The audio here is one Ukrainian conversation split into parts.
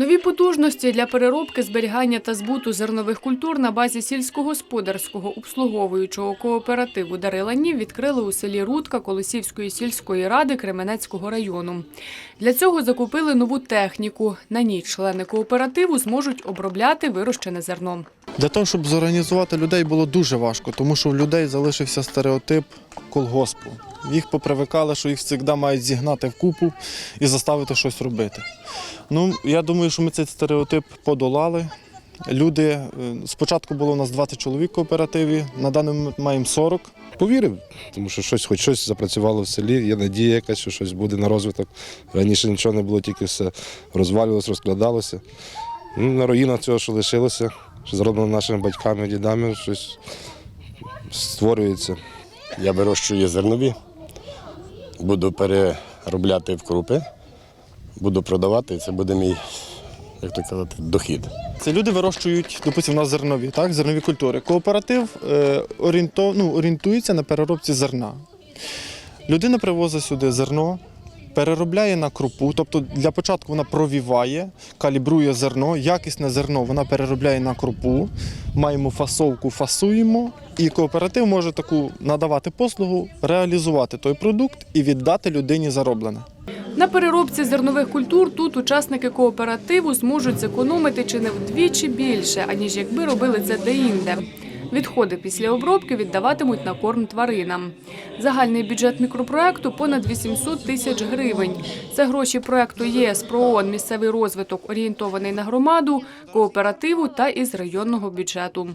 Нові потужності для переробки, зберігання та збуту зернових культур на базі сільськогосподарського обслуговуючого кооперативу Дариланів відкрили у селі Рудка Колосівської сільської ради Кременецького району. Для цього закупили нову техніку. На ніч члени кооперативу зможуть обробляти вирощене зерно. Для того, щоб зорганізувати людей, було дуже важко, тому що у людей залишився стереотип колгоспу. Їх попривикали, що їх завжди мають зігнати в купу і заставити щось робити. Ну, я думаю, що ми цей стереотип подолали. Люди, е, спочатку було у нас 20 чоловік в кооперативі, на даний момент маємо 40. Повірив, тому що щось, хоч щось запрацювало в селі, є надія якась, що щось буде на розвиток. Раніше нічого не було, тільки все розвалювалося, розкладалося. Ну, на руїнах цього, що лишилося, що зроблено нашими батьками, дідами, щось створюється. Я вирощую зернові, буду переробляти в крупи, буду продавати, і це буде мій, як то казати, дохід. Це люди вирощують, допустимо, у зернові, так, зернові культури. Кооператив е, орієнто, ну, орієнтується на переробці зерна. Людина привозить сюди зерно, переробляє на крупу, тобто для початку вона провіває, калібрує зерно, якісне зерно вона переробляє на крупу, маємо фасовку, фасуємо, і кооператив може таку надавати послугу, реалізувати той продукт і віддати людині зароблене. На переробці зернових культур тут учасники кооперативу зможуть зекономити чи не вдвічі більше, аніж якби робили це деінде. Відходи після обробки віддаватимуть на корм тваринам. Загальний бюджет мікропроекту понад 800 тисяч гривень. Це гроші проекту ЄС ПРООН «Місцевий розвиток, орієнтований на громаду, кооперативу та із районного бюджету.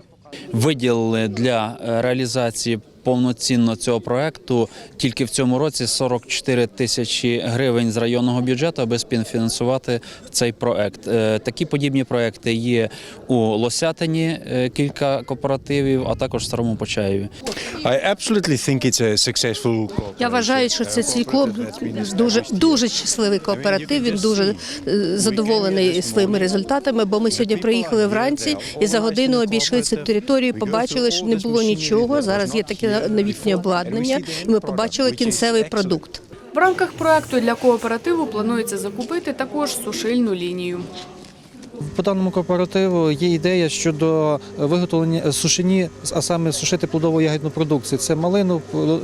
виділили для е, реалізації повноцінно цього проекту тільки в цьому році 44 тисячі гривень з районного бюджету, аби співфінансувати цей проект. Е, Такі подібні проекти є у Лосятині, е, кілька кооперативів, а також в Старому Почаєві. I absolutely think it's a Я вважаю, що це клуб дуже дуже щасливий кооператив. Він дуже е, задоволений своїми результатами. Бо ми сьогодні приїхали вранці і за годину обійшли цю територію. Побачили, що не було нічого. Зараз є таке новітнє обладнання. і Ми побачили кінцевий продукт. В рамках проекту для кооперативу планується закупити також сушильну лінію. По даному кооперативу є ідея щодо виготовлення сушені, а саме сушити плодово ягідну продукцію. Це малину,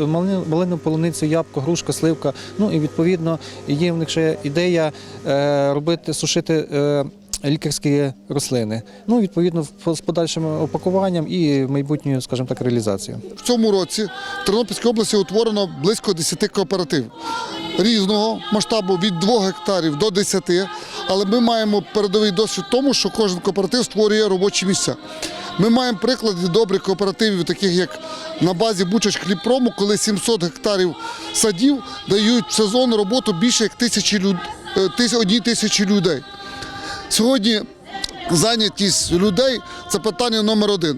малину, малину, полуницю, ябко, грушка, сливка. Ну і відповідно є в них ще ідея е, робити, сушити. Лікарські рослини, ну відповідно з подальшим опакуванням і майбутньою, скажімо так, реалізацією. В цьому році в Тернопільській області утворено близько 10 кооперативів різного масштабу від 2 гектарів до 10, але ми маємо передовий досвід тому, що кожен кооператив створює робочі місця. Ми маємо приклади добрих кооперативів, таких як на базі Бучач Хлібпрому, коли 700 гектарів садів дають в сезон роботу більше як тисячі люд... е, одній тисячі людей. Сьогодні зайнятість людей це питання номер один.